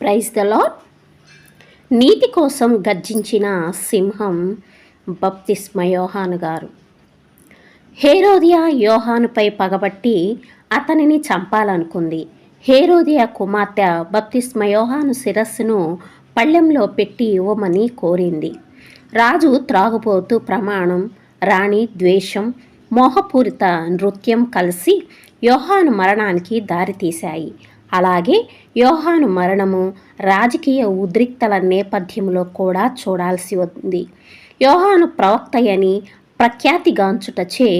Praise the lord నీతి కోసం గర్జించిన సింహం బప్తిస్మ యోహాను గారు. హేరోదియా యోహానుపై పగబట్టి అతనిని చంపాలనుకుంది. హేరోదియా కుమార్తె బప్తిస్మ యోహాను శిరస్సును పళ్ళెంలో పెట్టి ఇవ్వమని కోరింది. రాజు త్రాగుబోతు ప్రమాణం రాణి ద్వేషం మోహపూరిత నృత్యం కలిసి యోహాను మరణానికి దారితీశాయి. అలాగే యోహాను మరణము రాజకీయ ఉద్రిక్తల నేపథ్యంలో కూడా చూడాల్సి ఉంది. యోహాను ప్రవక్తయని ప్రఖ్యాతిగాంచుటచే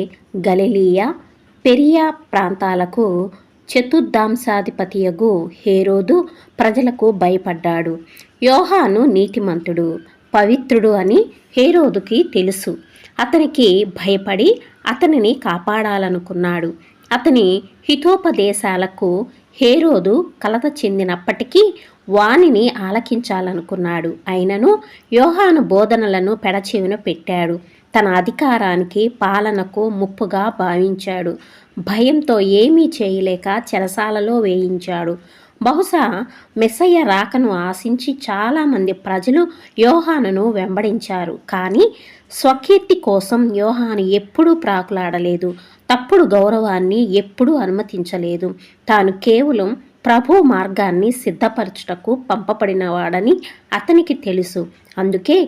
గలిలియా పెరియా ప్రాంతాలకు చతుర్దాంశాధిపతియగు హేరోదు ప్రజలకు భయపడ్డాడు. యోహాను నీతిమంతుడు పవిత్రుడు అని హేరోదుకి తెలుసు. అతనికి భయపడి అతనిని కాపాడాలనుకున్నాడు. అతని హితోపదేశాలకు హేరోదు కలత చెందినప్పటికీ వాణిని ఆలకించాలనుకున్నాడు. అయినను యోహాను బోధనలను పెడచెవిన పెట్టాడు. తన అధికారానికి పాలనకు ముప్పుగా భావించాడు. భయంతో ఏమీ చేయలేక చెరసాలలో వేయించాడు. బహుశా మెస్సయ్య రాకను ఆశించి చాలామంది ప్రజలు యోహానును వెంబడించారు. కానీ స్వకీర్తి కోసం యోహాను ఎప్పుడూ ప్రాకులాడలేదు. తప్పుడు గౌరవాన్ని ఎప్పుడూ అనుమతించలేదు. తాను కేవలం ప్రభు మార్గాన్ని సిద్ధపరచుటకు పంపబడినవాడని అతనికి తెలుసు. అందుకే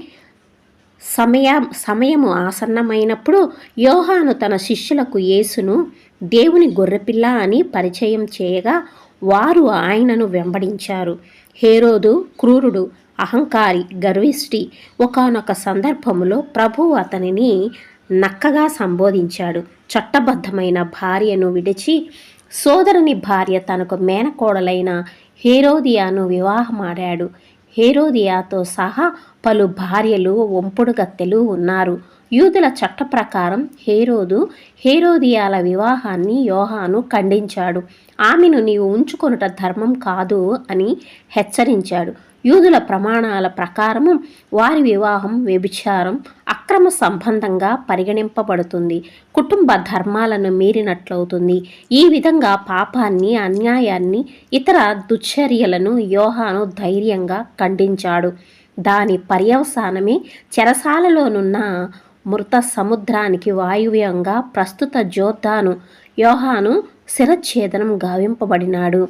సమయ సమయము ఆసన్నమైనప్పుడు యోహాను తన శిష్యులకు యేసును దేవుని గొర్రెపిల్ల అని పరిచయం చేయగా వారు ఆయనను వెంబడించారు. హేరోదు క్రూరుడు అహంకారి గర్విష్టి ఒకనొక సందర్భములో ప్రభు అతనిని నక్కగా సంబోధించాడు. చట్టబద్ధమైన భార్యను విడిచి సోదరుని భార్య తనకు మేనకోడలైన హేరోదియాను వివాహమాడాడు. హేరోదియాతో సహా పలు భార్యలు ఒంపుడు గత్తెలు ఉన్నారు. యూదుల చట్ట ప్రకారం హేరోదు హేరోదియాల వివాహాన్ని యోహాను ఖండించాడు. ఆమెను నీవు ఉంచుకొనుట ధర్మం కాదు అని హెచ్చరించాడు. యూదుల ప్రమాణాల ప్రకారము వారి వివాహం వ్యభిచారం అక్రమ సంబంధంగా పరిగణింపబడుతుంది. కుటుంబ ధర్మాలను మీరినట్లవుతుంది. ఈ విధంగా పాపాన్ని అన్యాయాన్ని ఇతర దుశ్చర్యలను యోహాను ధైర్యంగా ఖండించాడు. దాని పర్యవసానమే చెరసాలలోనున్న మృత సముద్రానికి వాయువ్యంగా ప్రస్తుత జోర్దాను యోహాను శిరఛేదనం గావింపబడినాడు.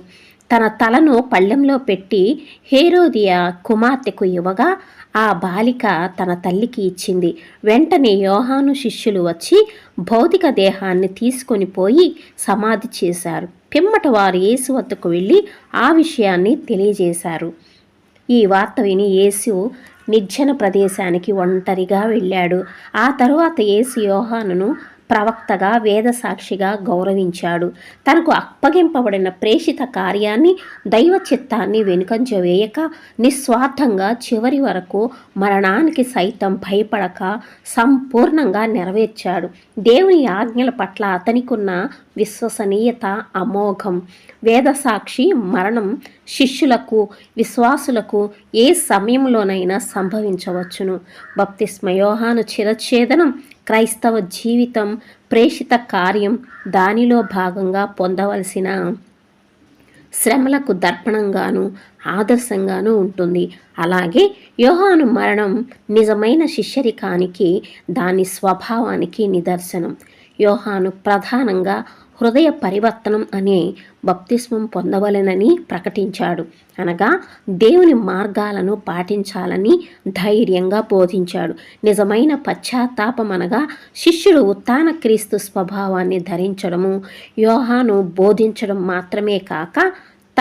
తన తలను పళ్ళెంలో పెట్టి హేరోదియా కుమార్తెకు ఇవ్వగా ఆ బాలిక తన తల్లికి ఇచ్చింది. వెంటనే యోహాను శిష్యులు వచ్చి భౌతిక దేహాన్ని తీసుకొని పోయి సమాధి చేశారు. పిమ్మట వారు యేసు వద్దకు వెళ్ళి ఆ విషయాన్ని తెలియజేశారు. ఈ వార్త విని యేసు నిర్జన ప్రదేశానికి ఒంటరిగా వెళ్ళాడు. ఆ తరువాత యేసు యోహానును ప్రవక్తగా వేదసాక్షిగా గౌరవించాడు. తనకు అప్పగింపబడిన ప్రేషిత కార్యాన్ని దైవ చిత్తాన్ని వెనుకంజ వేయక నిస్వార్థంగా చివరి వరకు మరణానికి సైతం భయపడక సంపూర్ణంగా నెరవేర్చాడు. దేవుని ఆజ్ఞల పట్ల అతనికున్న విశ్వసనీయత అమోఘం. వేదసాక్షి మరణం శిష్యులకు విశ్వాసులకు ఏ సమయంలోనైనా సంభవించవచ్చును. బప్తిస్మయోహాను చిరఛేదనం క్రైస్తవ జీవితం ప్రేషిత కార్యం దానిలో భాగంగా పొందవలసిన శ్రమలకు దర్పణంగాను ఆదర్శంగాను ఉంటుంది. అలాగే యోహాను మరణం నిజమైన శిష్యరికానికి దాని స్వభావానికి నిదర్శనం. యోహాను ప్రధానంగా హృదయ పరివర్తనం అనే బప్తిస్మం పొందవలెనని ప్రకటించాడు. అనగా దేవుని మార్గాలను పాటించాలని ధైర్యంగా బోధించాడు. నిజమైన పశ్చాత్తాపం అనగా శిష్యుడు ఉత్తాన క్రీస్తు స్వభావాన్ని ధరించడము యోహాను బోధించడం మాత్రమే కాక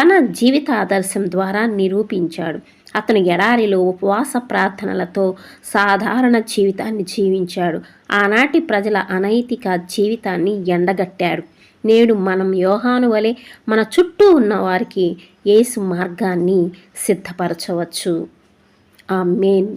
తన జీవిత ఆదర్శం ద్వారా నిరూపించాడు. అతను ఎడారిలో ఉపవాస ప్రార్థనలతో సాధారణ జీవితాన్ని జీవించాడు. ఆనాటి ప్రజల అనైతిక జీవితాన్ని ఎండగట్టాడు. నేడు మనం యోహాను వలె మన చుట్టూ ఉన్న వారికి యేసు మార్గాన్ని సిద్ధపరచవచ్చు. ఆ మెయిన్